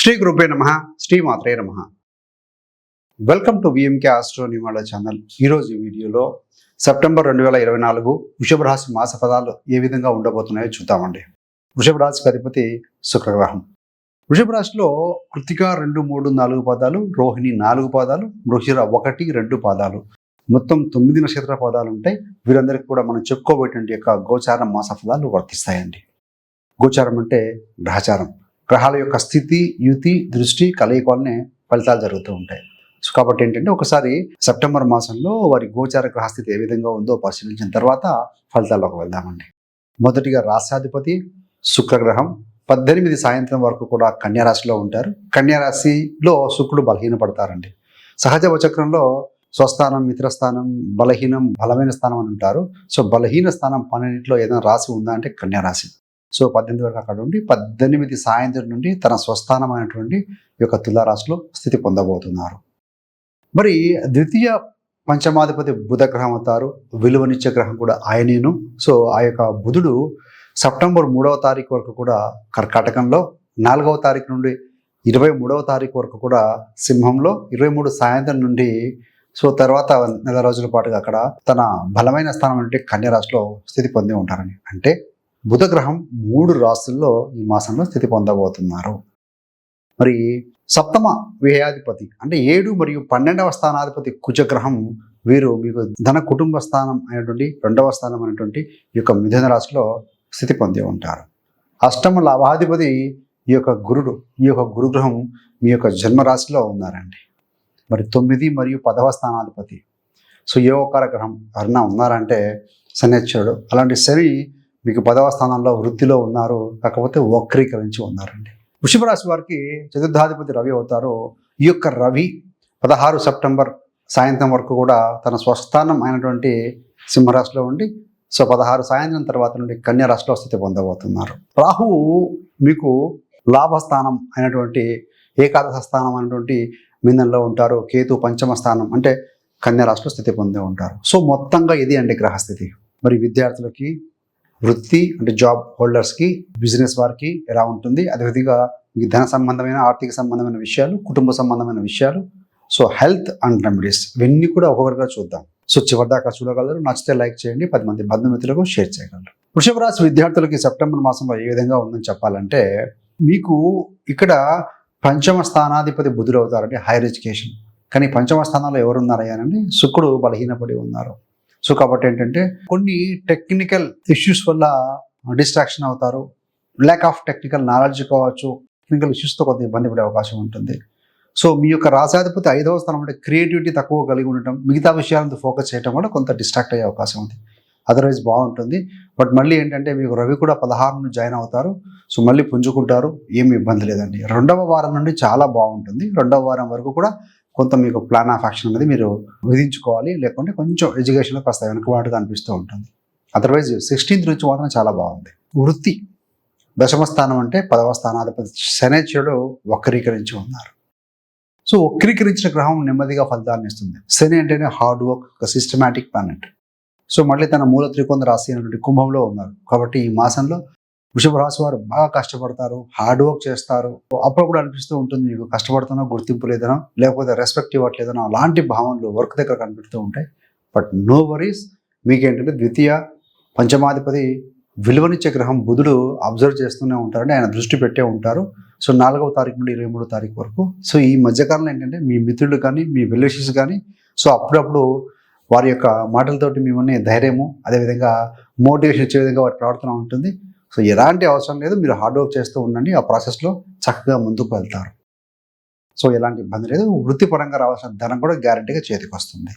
శ్రీ గురుపే నమ శ్రీమాత్రే నమ. వెల్కమ్ టు విఎంకే ఆస్ట్రో నివాళ ఛానల్ ఈరోజు వీడియోలో సెప్టెంబర్ రెండు వేల ఇరవై నాలుగు వృషభ రాశి మాస ఫలాలు ఏ విధంగా ఉండబోతున్నాయో చూద్దామండి. వృషభ రాశికి అధిపతి శుక్రగ్రహం. వృషభ రాశిలో కృతిక రెండు మూడు నాలుగు పాదాలు రోహిణి నాలుగు పాదాలు మృహిర ఒకటి రెండు పాదాలు. మొత్తం తొమ్మిది నక్షత్ర పాదాలు ఉంటాయి. వీరందరికీ కూడా మనం చెప్పుకోబోయేటువంటి యొక్క గోచార మాస ఫలాలు వర్తిస్తాయండి. గోచారం అంటే గ్రహచారం. గ్రహాల యొక్క స్థితి యుతి దృష్టి కలయిక వల్లనే ఫలితాలు జరుగుతూ ఉంటాయి. సో కాబట్టి ఏంటంటే ఒకసారి సెప్టెంబర్ మాసంలో వారి గోచార గ్రహస్థితి ఏ విధంగా ఉందో పరిశీలించిన తర్వాత ఫలితాల్లోకి వెళ్దామండి. మొదటిగా రాశాధిపతి శుక్రగ్రహం. పద్దెనిమిది సాయంత్రం వరకు కూడా కన్యారాశిలో ఉంటారు. కన్యారాశిలో శుక్రుడు బలహీనపడతారండి. సహజ వచక్రంలో స్వస్థానం మిత్రస్థానం బలహీనం బలమైన స్థానం అని ఉంటారు. సో బలహీన స్థానం పన్నెండింటిలో ఏదైనా రాశి ఉందా అంటే కన్యారాశి సో పద్దెనిమిది వరకు అక్కడ ఉండి పద్దెనిమిది సాయంత్రం నుండి తన స్వస్థానమైనటువంటి ఈ యొక్క తులారాశిలో స్థితి పొందబోతున్నారు. మరి ద్వితీయ పంచమాధిపతి బుధ గ్రహం అవుతారు విలువనిచ్చే గ్రహం కూడా ఆయనేను. సో ఆ యొక్క బుధుడు సెప్టెంబర్ మూడవ తారీఖు వరకు కూడా కర్కాటకంలో నాలుగవ తారీఖు నుండి ఇరవై మూడవ తారీఖు వరకు కూడా సింహంలో ఇరవై మూడు సాయంత్రం నుండి సో తర్వాత నెల రోజుల పాటుగా అక్కడ తన బలమైన స్థానం అంటే కన్యరాశిలో స్థితి పొంది ఉంటారని. అంటే బుధగ్రహం మూడు రాశుల్లో ఈ మాసంలో స్థితి పొందబోతున్నారు. మరి సప్తమ వ్యయాధిపతి అంటే ఏడు మరియు పన్నెండవ స్థానాధిపతి కుజగ్రహం వీరు మీకు ధన కుటుంబ స్థానం అయినటువంటి రెండవ స్థానం అనేటువంటి ఈ యొక్క మిథున రాశిలో స్థితి పొంది ఉంటారు. అష్టమ లాభాధిపతి ఈ యొక్క గురుడు ఈ యొక్క గురుగ్రహం మీ యొక్క జన్మరాశిలో ఉన్నారండి. మరి తొమ్మిది మరియు పదవ స్థానాధిపతి సో యోగకార గ్రహం ఎవరన్నా ఉన్నారంటే శనేశ్వరుడు అలాంటి శని మీకు పదవ స్థానంలో వృద్ధిలో ఉన్నారు కాకపోతే వక్రీకరించి ఉన్నారండి. వృషభ రాశి వారికి చతుర్థాధిపతి రవి అవుతారు. ఈ యొక్క రవి పదహారు సెప్టెంబర్ సాయంత్రం వరకు కూడా తన స్వస్థానం అయినటువంటి సింహరాశిలో ఉండి సో పదహారు సాయంత్రం తర్వాత నుండి కన్యా రాశిలో స్థితి పొందబోతున్నారు. రాహువు మీకు లాభస్థానం అయినటువంటి ఏకాదశ స్థానం అయినటువంటి మీనంలో ఉంటారు. కేతు పంచమ స్థానం అంటే కన్యా రాశిలో స్థితి పొందే ఉంటారు. సో మొత్తంగా ఇది అండి గ్రహస్థితి. మరి విద్యార్థులకి వృత్తి అంటే జాబ్ హోల్డర్స్కి బిజినెస్ వారికి ఎలా ఉంటుంది అదేవిధంగా మీకు ధన సంబంధమైన ఆర్థిక సంబంధమైన విషయాలు కుటుంబ సంబంధమైన విషయాలు. సో హెల్త్ అండ్ రెమెడీస్ ఇవన్నీ కూడా ఒక్కొక్కరిగా చూద్దాం. సో చివరిదాకా చూడగలరు. నచ్చితే లైక్ చేయండి పది మంది బంధుమిత్రులకు షేర్ చేయగలరు. వృషభ రాశి విద్యార్థులకి సెప్టెంబర్ మాసంలో ఏ విధంగా ఉందని చెప్పాలంటే మీకు ఇక్కడ పంచమ స్థానాధిపతి బుధుడు అవుతారండి హైయర్ ఎడ్యుకేషన్. కానీ పంచమ స్థానంలో ఎవరున్నారయ్యానండి శుక్రుడు బలహీనపడి ఉన్నారు. సో కాబట్టి ఏంటంటే కొన్ని టెక్నికల్ ఇష్యూస్ వల్ల డిస్ట్రాక్షన్ అవుతారు ల్యాక్ ఆఫ్ టెక్నికల్ నాలెడ్జ్ కావచ్చు టెక్నికల్ ఇష్యూస్తో కొంత ఇబ్బంది పడే అవకాశం ఉంటుంది. సో మీ యొక్క రాసాధిపతి ఐదవ స్థానం అంటే క్రియేటివిటీ తక్కువ కలిగి ఉండటం మిగతా విషయాలను ఫోకస్ చేయడం వల్ల కొంత డిస్ట్రాక్ట్ అయ్యే అవకాశం ఉంది. అదర్వైజ్ బాగుంటుంది. బట్ మళ్ళీ ఏంటంటే మీకు రవి కూడా పదహారును జాయిన్ అవుతారు. సో మళ్ళీ పుంజుకుంటారు. ఏమి ఇబ్బంది లేదండి. రెండవ వారం నుండి చాలా బాగుంటుంది. రెండవ వారం వరకు కూడా కొంత మీకు ప్లాన్ ఆఫ్ యాక్షన్ అనేది మీరు విధించుకోవాలి. లేకుంటే కొంచెం ఎడ్యుకేషన్లో కాస్త వెనుకబాటుగా అనిపిస్తూ ఉంటుంది. అదర్వైజ్ సిక్స్టీన్త్ నుంచి మాత్రం చాలా బాగుంది. వృత్తి. దశమ స్థానం అంటే పదవ స్థానాధిపతి శనేశ్వరుడు వక్రీకరించి ఉన్నారు. సో వక్రీకరించిన గ్రహం నెమ్మదిగా ఫలితాన్ని ఇస్తుంది. శని అంటేనే హార్డ్ వర్క్ ఒక సిస్టమాటిక్ ప్లానెట్ సో మళ్ళీ తన మూల త్రికోణ రాశి అయినటువంటి కుంభంలో ఉన్నారు. కాబట్టి ఈ మాసంలో వృషభ రాశి వారు బాగా కష్టపడతారు హార్డ్ వర్క్ చేస్తారు. అప్పుడప్పుడు అనిపిస్తూ ఉంటుంది మీకు కష్టపడుతున్నా గుర్తింపు లేదనో లేకపోతే రెస్పెక్ట్ ఇవ్వట్లేదనో అలాంటి భావనలు వర్క్ దగ్గర కనిపిస్తూ ఉంటాయి. బట్ నో వరీస్ మీకేంటంటే ద్వితీయ పంచమాధిపతి విలువనిచ్చే గ్రహం బుధుడు అబ్జర్వ్ చేస్తూనే ఉంటారని ఆయన దృష్టి పెట్టే ఉంటారు. సో నాలుగవ తారీఖు నుండి ఇరవై మూడో తారీఖు వరకు. సో ఈ మధ్యకాలంలో ఏంటంటే మీ మిత్రులు కానీ మీ రిలేషన్స్ కానీ సో అప్పుడప్పుడు వారి యొక్క మాటలతోటి మిమ్మల్ని ధైర్యము అదేవిధంగా మోటివేషన్ ఇచ్చే విధంగా వారి ప్రవర్తన ఉంటుంది. సో ఎలాంటి అవసరం లేదు మీరు హార్డ్ వర్క్ చేస్తూ ఉండండి ఆ ప్రాసెస్లో చక్కగా ముందుకు వెళ్తారు. సో ఎలాంటి ఇబ్బంది లేదు వృత్తిపరంగా రావాల్సిన ధనం కూడా గ్యారంటీగా చేతికి వస్తుంది.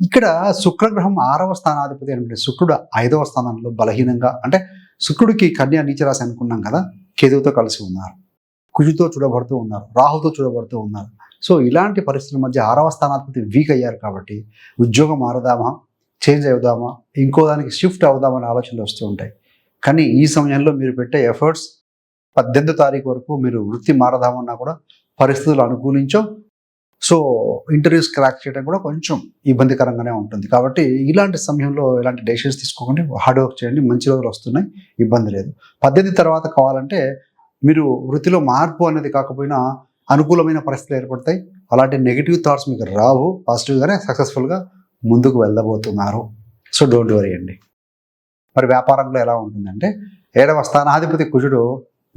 ఇక్కడ శుక్రగ్రహం ఆరవ స్థానాధిపతి అంటే శుక్రుడు ఐదవ స్థానంలో బలహీనంగా అంటే శుక్రుడికి కన్యా నీచరాశి అనుకున్నాం కదా కేతువుతో కలిసి ఉన్నారు. కుజుతో చూడబడుతూ ఉన్నారు రాహుతో చూడబడుతూ ఉన్నారు. సో ఇలాంటి పరిస్థితుల మధ్య ఆరవ స్థానాధిపతి వీక్ అయ్యారు కాబట్టి ఉద్యోగం మారదామా చేంజ్ అవుదామా ఇంకో దానికి షిఫ్ట్ అవుదామనే ఆలోచనలు వస్తూ ఉంటాయి. కానీ ఈ సమయంలో మీరు పెట్టే ఎఫర్ట్స్ పద్దెనిమిది తారీఖు వరకు మీరు వృత్తి మారదామన్నా కూడా పరిస్థితులు అనుకూలించో. సో ఇంటర్వ్యూస్ క్రాక్ చేయడం కూడా కొంచెం ఇబ్బందికరంగానే ఉంటుంది. కాబట్టి ఇలాంటి సమయంలో ఇలాంటి డెసిషన్స్ తీసుకోకండి. హార్డ్ వర్క్ చేయండి. మంచి రోజులు వస్తున్నాయి. ఇబ్బంది లేదు. పద్దెనిమిది తర్వాత కావాలంటే మీరు వృత్తిలో మార్పు అనేది కాకపోయినా అనుకూలమైన పరిస్థితులు ఏర్పడతాయి. అలాంటి నెగిటివ్ థాట్స్ మీకు రావు. పాజిటివ్గానే సక్సెస్ఫుల్గా ముందుకు వెళ్ళబోతున్నారు. సో డోంట్ వరీ అండి. మరి వ్యాపారంలో ఎలా ఉంటుందంటే ఏడవ స్థానాధిపతి కుజుడు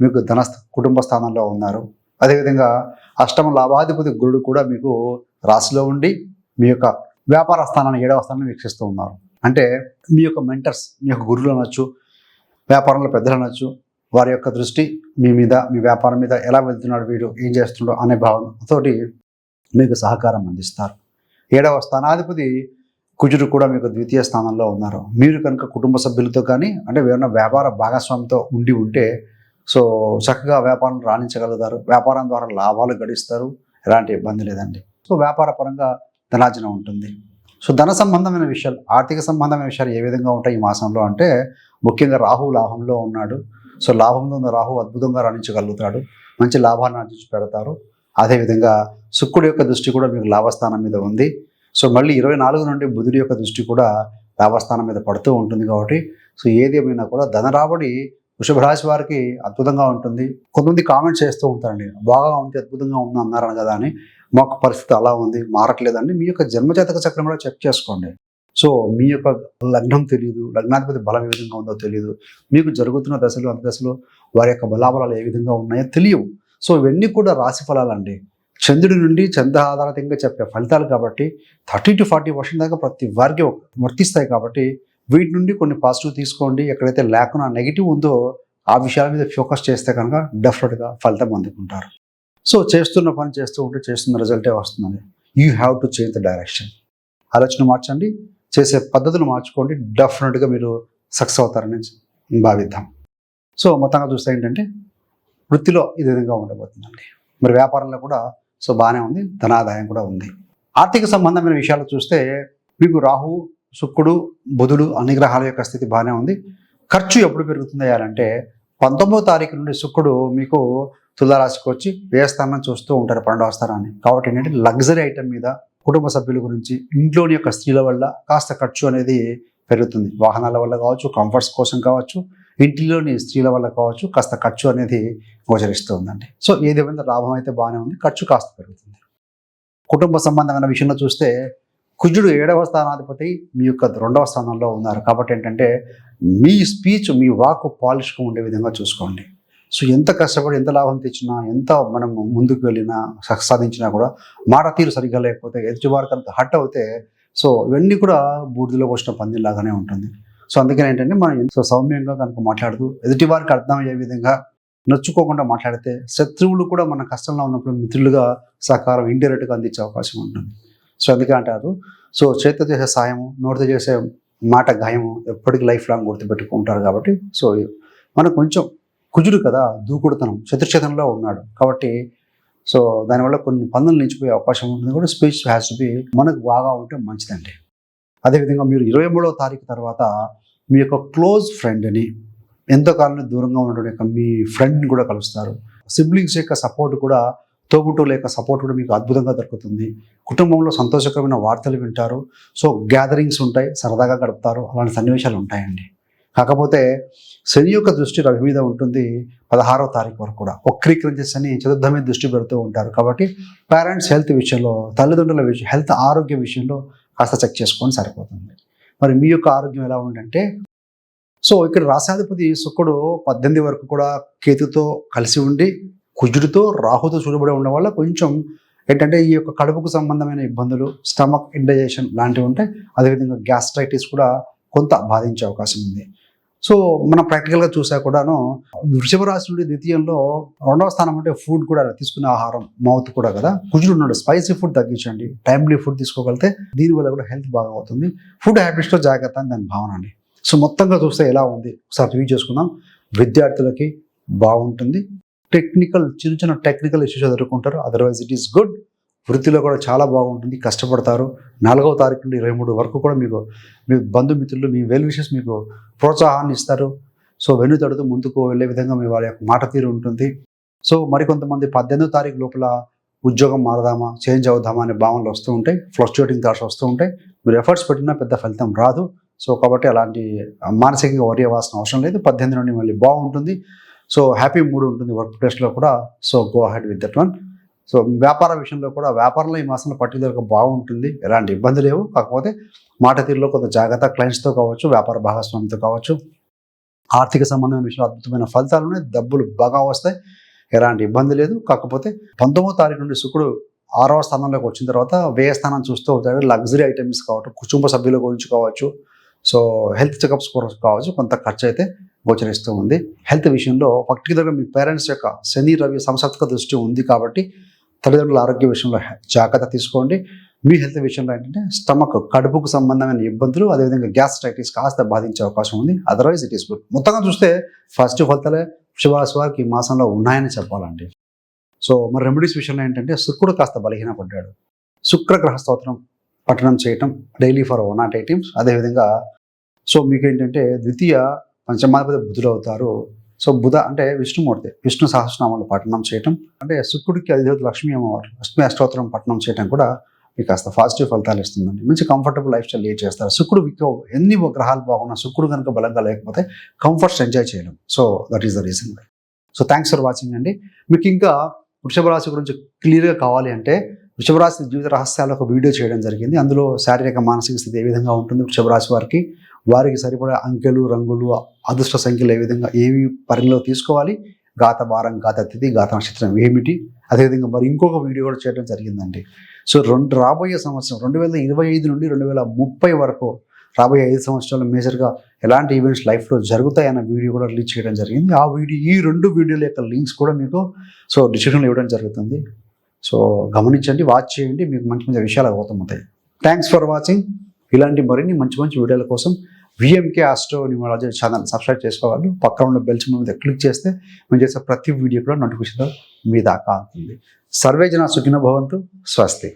మీకు ధన కుటుంబ స్థానంలో ఉన్నారు. అదేవిధంగా అష్టమ లాభాధిపతి గురుడు కూడా మీకు రాశిలో ఉండి మీ యొక్క వ్యాపార స్థానాన్ని ఏడవ స్థానాన్ని వీక్షిస్తూ ఉన్నారు. అంటే మీ యొక్క మెంటర్స్ మీ యొక్క గురువులు అనొచ్చు వ్యాపారంలో పెద్దలు అనొచ్చు వారి యొక్క దృష్టి మీ మీద మీ వ్యాపారం మీద ఎలా వెళ్తున్నాడు వీడు ఏం చేస్తున్నాడు అనే భావనతోటి మీకు సహకారం అందిస్తారు. ఏడవ స్థానాధిపతి కుజుడు కూడా మీకు ద్వితీయ స్థానంలో ఉన్నారు. మీరు కనుక కుటుంబ సభ్యులతో కానీ అంటే ఏమైనా వ్యాపార భాగస్వామితో ఉండి ఉంటే సో చక్కగా వ్యాపారం రాణించగలుగుతారు. వ్యాపారం ద్వారా లాభాలు గడిస్తారు. ఎలాంటి ఇబ్బంది లేదండి. సో వ్యాపార పరంగా ధనార్జన ఉంటుంది. సో ధన సంబంధమైన విషయాలు ఆర్థిక సంబంధమైన విషయాలు ఏ విధంగా ఉంటాయి ఈ మాసంలో అంటే ముఖ్యంగా రాహు లాభంలో ఉన్నాడు. సో లాభంలో ఉన్న రాహు అద్భుతంగా రాణించగలుగుతాడు. మంచి లాభాన్ని ఆర్జించి పెడతారు. అదేవిధంగా శుక్రుడి యొక్క దృష్టి కూడా మీకు లాభస్థానం మీద ఉంది. సో మళ్ళీ ఇరవై నాలుగు నుండి బుధుడి యొక్క దృష్టి కూడా లాభస్థానం మీద పడుతూ ఉంటుంది కాబట్టి సో ఏది ఏమైనా కూడా ధన రాబడి వృషభ రాశి వారికి అద్భుతంగా ఉంటుంది. కొంతమంది కామెంట్స్ చేస్తూ ఉంటారండి బాగా ఉంది అద్భుతంగా ఉంది అన్నారని కదా అని. మాకు పరిస్థితి అలా ఉంది మారట్లేదండి. మీ యొక్క జన్మజాతక చక్రం కూడా చెక్ చేసుకోండి. సో మీ యొక్క లగ్నం తెలియదు లగ్నాధిపతి బలం ఏ విధంగా ఉందో తెలియదు మీకు జరుగుతున్న దశలు అంత దశలు వారి యొక్క బలాబలాలు ఏ విధంగా ఉన్నాయో తెలియవు. సో ఇవన్నీ కూడా రాశి ఫలాలండి. చంద్రుడి నుండి చంద్ర ఆధారితంగా చెప్పే ఫలితాలు కాబట్టి థర్టీ టు ఫార్టీ పర్సెంట్ దాకా ప్రతి వారికి వర్తిస్తాయి కాబట్టి వీటి నుండి కొన్ని పాజిటివ్ తీసుకోండి. ఎక్కడైతే లేకుండా నెగిటివ్ ఉందో ఆ విషయాల మీద ఫోకస్ చేస్తే కనుక డెఫినెట్గా ఫలితం అందుకుంటారు. సో చేస్తున్న పని చేస్తూ ఉంటే చేస్తున్న రిజల్టే వస్తుందండి. You have to change the direction. ఆలోచన మార్చండి. చేసే పద్ధతులు మార్చుకోండి. డెఫినెట్గా మీరు సక్సెస్ అవుతారని భావిద్దాం. సో మొత్తంగా చూస్తే ఏంటంటే వృత్తిలో ఇది విధంగా ఉండబోతుందండి. మరి వ్యాపారంలో కూడా సో బాగానే ఉంది ధనాదాయం కూడా ఉంది. ఆర్థిక సంబంధమైన విషయాలు చూస్తే మీకు రాహు శుక్రుడు బుధుడు అన్ని గ్రహాల యొక్క స్థితి బాగానే ఉంది. ఖర్చు ఎప్పుడు పెరుగుతుంది పంతొమ్మిదో తారీఖు నుండి శుక్రుడు మీకు తులారాశికి వచ్చి వ్యయస్థానం చూస్తూ ఉంటారు పన్నెండవ స్థానాన్ని. కాబట్టి ఏంటంటే లగ్జరీ ఐటమ్ మీద కుటుంబ సభ్యుల గురించి ఇంట్లోని యొక్క స్త్రీల వల్ల కాస్త ఖర్చు అనేది పెరుగుతుంది. వాహనాల వల్ల కావచ్చు కంఫర్ట్స్ కోసం కావచ్చు ఇంటిలోని స్త్రీల వల్ల కావచ్చు కాస్త ఖర్చు అనేది గోచరిస్తుందండి సో ఏదేమైనా లాభం అయితే బాగానే ఉంది ఖర్చు కాస్త పెరుగుతుంది. కుటుంబ సంబంధమైన విషయంలో చూస్తే కుజుడు ఏడవ స్థానాధిపతి మీ యొక్క రెండవ స్థానంలో ఉన్నారు. కాబట్టి ఏంటంటే మీ స్పీచ్ మీ వాక్ పాలిష్గా ఉండే విధంగా చూసుకోండి. సో ఎంత కష్టపడి ఎంత లాభం తెచ్చినా ఎంత మనం ముందుకు వెళ్ళినా సాధించినా కూడా మాట తీరు సరిగ్గా లేకపోతే ఎదుటి వారికి అంత హట్ అవుతే సో ఇవన్నీ కూడా బూడిదలో వచ్చిన పందిలాగానే ఉంటుంది. సో అందుకని ఏంటంటే మనం ఎంతో సౌమ్యంగా కనుక మాట్లాడుతూ ఎదుటి వారికి అర్థమయ్యే విధంగా నొచ్చుకోకుండా మాట్లాడితే శత్రువులు కూడా మన కష్టంలో ఉన్నప్పుడు మిత్రులుగా సహకారం ఇండైరెక్ట్గా అందించే అవకాశం ఉంటుంది. సో అందుకే అంటారు సో చేతితో చేసే సాయము నోటితో చేసే మాట గాయము ఎప్పటికీ లైఫ్ లాంగ్ గుర్తుపెట్టుకుంటారు కాబట్టి సో మనం కొంచెం కుజుడు కదా దూకుడుతనం శత్రుచేతనంలో ఉన్నాడు కాబట్టి సో దానివల్ల కొన్ని పనులు నిలిచిపోయే అవకాశం ఉంటుంది కూడా స్పీచ్ హ్యాస్ టు బి మనకు బాగా ఉంటే మంచిదండి. అదేవిధంగా మీరు ఇరవై మూడవ తారీఖు తర్వాత మీ యొక్క క్లోజ్ ఫ్రెండ్ని ఎంతో కాలం దూరంగా ఉండడం యొక్క మీ ఫ్రెండ్ని కూడా కలుస్తారు. సిబ్లింగ్స్ యొక్క సపోర్ట్ కూడా తోబుట్టుల యొక్క సపోర్ట్ కూడా మీకు అద్భుతంగా దొరుకుతుంది. కుటుంబంలో సంతోషకరమైన వార్తలు వింటారు. సో గ్యాదరింగ్స్ ఉంటాయి సరదాగా గడుపుతారు. అలాంటి సన్నివేశాలు ఉంటాయండి. కాకపోతే శని యొక్క దృష్టి రవి మీద ఉంటుంది. పదహారో తారీఖు వరకు కూడా. వక్రీకరించే శని చతుర్థ మీద దృష్టి పెడుతూ ఉంటారు. కాబట్టి పేరెంట్స్ హెల్త్ విషయంలో తల్లిదండ్రుల విషయం హెల్త్ ఆరోగ్య విషయంలో కాస్త చెక్ చేసుకొని సరిపోతుంది. మరి మీ యొక్క ఆరోగ్యం ఎలా ఉందంటే సో ఇక్కడ రాశాధిపతి శుక్రుడు పద్దెనిమిది వరకు కూడా కేతుతో కలిసి ఉండి కుజుడితో రాహుతో చూడబడి ఉండడం వల్ల కొంచెం ఏంటంటే ఈ యొక్క కడుపుకు సంబంధమైన ఇబ్బందులు స్టమక్ ఇండైజేషన్ లాంటివి ఉంటాయి అదేవిధంగా గ్యాస్ట్రైటిస్ కూడా కొంత బాధించే అవకాశం ఉంది. సో మనం ప్రాక్టికల్గా చూసా కూడాను వృషభ రాశి నుండి ద్వితీయంలో రెండవ స్థానం అంటే ఫుడ్ కూడా తీసుకునే ఆహారం మౌత్ కూడా కదా. కుజుడు ఉన్నాడు స్పైసీ ఫుడ్ తగ్గించండి టైమ్లీ ఫుడ్ తీసుకోగలిగితే దీనివల్ల కూడా హెల్త్ బాగా అవుతుంది. ఫుడ్ హ్యాబిట్స్లో జాగ్రత్త అని దాని భావన అండి. సో మొత్తంగా చూస్తే ఎలా ఉంది? ఒకసారి రివ్యూ చేసుకుందాం. విద్యార్థులకి బాగుంటుంది. టెక్నికల్ చిన్న చిన్న టెక్నికల్ ఇష్యూస్ ఎదుర్కొంటారు. అదర్వైజ్ ఇట్ ఈస్ గుడ్ వృత్తిలో కూడా చాలా బాగుంటుంది కష్టపడతారు. నాలుగవ తారీఖు నుండి ఇరవై మూడు వరకు కూడా మీకు మీ బంధుమిత్రులు మీ వెల్ విషెస్ మీకు ప్రోత్సాహాన్ని ఇస్తారు. సో వెన్ను తడుతూ ముందుకు వెళ్ళే విధంగా మీ వాళ్ళ యొక్క మాట తీరు ఉంటుంది. సో మరికొంతమంది పద్దెనిమిదో తారీఖు లోపల ఉద్యోగం మారదామా చేంజ్ అవుదామా అనే భావనలు వస్తూ ఉంటాయి. ఫ్లక్చుయేటింగ్ థాట్స్ వస్తూ ఉంటాయి. మీరు ఎఫర్ట్స్ పెట్టినా పెద్ద ఫలితం రాదు. సో కాబట్టి అలాంటి మానసికంగా వరి అవ్వాల్సిన అవసరం లేదు. పద్దెనిమిది నుండి మళ్ళీ బాగుంటుంది. సో హ్యాపీ మూడ్ ఉంటుంది వర్క్ ప్లేస్లో కూడా. So go ahead with that one so వ్యాపార విషయంలో కూడా వ్యాపారంలో ఈ మాసంలో పర్టికులర్గా బాగుంటుంది. ఎలాంటి ఇబ్బంది లేవు. కాకపోతే మాట తీరులో కొంత జాగ్రత్త క్లయింట్స్తో కావచ్చు వ్యాపార భాగస్వామితో కావచ్చు. ఆర్థిక సంబంధమైన విషయంలో అద్భుతమైన ఫలితాలు ఉన్నాయి. డబ్బులు బాగా వస్తాయి. ఎలాంటి ఇబ్బంది లేదు. కాకపోతే పంతొమ్మిదో తారీఖు నుండి శుక్రుడు ఆరవ స్థానంలోకి వచ్చిన తర్వాత వ్యయ స్థానం చూస్తూ అవుతాడు లగ్జరీ ఐటమ్స్ కావచ్చు కుటుంబ సభ్యుల గురించి కావచ్చు సో హెల్త్ చెకప్స్ కోసం కావచ్చు కొంత ఖర్చు అయితే గోచరిస్తూ ఉంది. హెల్త్ విషయంలో పర్టికులర్గా మీ పేరెంట్స్ యొక్క శని రవి సంసప్తక దృష్టి ఉంది కాబట్టి తల్లిదండ్రుల ఆరోగ్య విషయంలో జాగ్రత్త తీసుకోండి. మీ హెల్త్ విషయంలో ఏంటంటే స్టమక్ కడుపుకు సంబంధమైన ఇబ్బందులు అదేవిధంగా గ్యాస్ట్రైటిస్ కాస్త బాధించే అవకాశం ఉంది. అదర్వైజ్ ఇట్ ఈస్ గుడ్ మొత్తంగా చూస్తే ఫస్ట్ ఫలితాలే శుభరాశి వారికి ఈ మాసంలో ఉన్నాయని చెప్పాలండి. సో మరి రెమెడీస్ విషయంలో ఏంటంటే శుక్రుడు కాస్త బలహీనపడ్డాడు శుక్ర గ్రహ స్తోత్రం పఠనం చేయటం daily for one nought eight అదేవిధంగా సో మీకు ఏంటంటే ద్వితీయ పంచమాధిపతి బుధుడు అవుతారు సో బుధ అంటే విష్ణుమూర్తి విష్ణు సహస్రనామాలు పఠనం చేయటం అంటే శుక్రుడికి అధిదేవత లక్ష్మీ అమ్మవారు లక్ష్మీ అష్టోత్తరం పఠనం చేయటం కూడా మీకు కాస్త పాజిటివ్ ఫలితాలు ఇస్తుందండి. మంచి కంఫర్టబుల్ లైఫ్ స్టైల్ లీడ్ చేస్తారు. శుక్రుడు మీకు ఎన్ని గ్రహాలు బాగున్నా శుక్రుడు కనుక బలంగా లేకపోతే కంఫర్ట్స్ ఎంజాయ్ చేయలేము so that is the reason so thanks for watching అండి. మీకు ఇంకా వృషభ రాశి గురించి క్లియర్గా కావాలి అంటే వృషభ రాశి జీవిత రహస్యాలు ఒక వీడియో చేయడం జరిగింది. అందులో శారీరక మానసిక స్థితి ఏ విధంగా ఉంటుంది వృషభ రాశి వారికి? వారికి సరిపడే అంకెలు రంగులు అదృష్ట సంఖ్యలు ఏ విధంగా ఏవి పరిగణలో తీసుకోవాలి? గాత వారం గాత తిథి గాత నక్షత్రం ఏమిటి? అదేవిధంగా మరి ఇంకొక వీడియో కూడా చేయడం జరిగిందండి. సో రెండు రాబోయే సంవత్సరం రెండు వేల ఇరవై ఐదు నుండి రెండు వేల ముప్పై వరకు రాబోయే ఐదు సంవత్సరాలు మేజర్గా ఎలాంటి ఈవెంట్స్ లైఫ్లో జరుగుతాయన్న వీడియో కూడా రిలీజ్ చేయడం జరిగింది. ఆ వీడియో ఈ రెండు వీడియోల యొక్క లింక్స్ కూడా మీకు సో డిస్క్రిప్షన్లో ఇవ్వడం జరుగుతుంది. సో గమనించండి వాచ్ చేయండి మీకు మంచి మంచి విషయాలు అవుతాయి థ్యాంక్స్ ఫర్ వాచింగ్. ఇలాంటి మరిన్ని మంచి మంచి వీడియోల కోసం VMK astro numerology channel subscribe చేసుకోవాలి. పక్కన ఉన్న బెల్స్ మీద క్లిక్ చేస్తే మేము చేసే ప్రతి వీడియో కూడా నోటిఫికేషన్ మీ దాకా అవుతుంది. సర్వే జన సుఖిన భవంతు. స్వస్తి.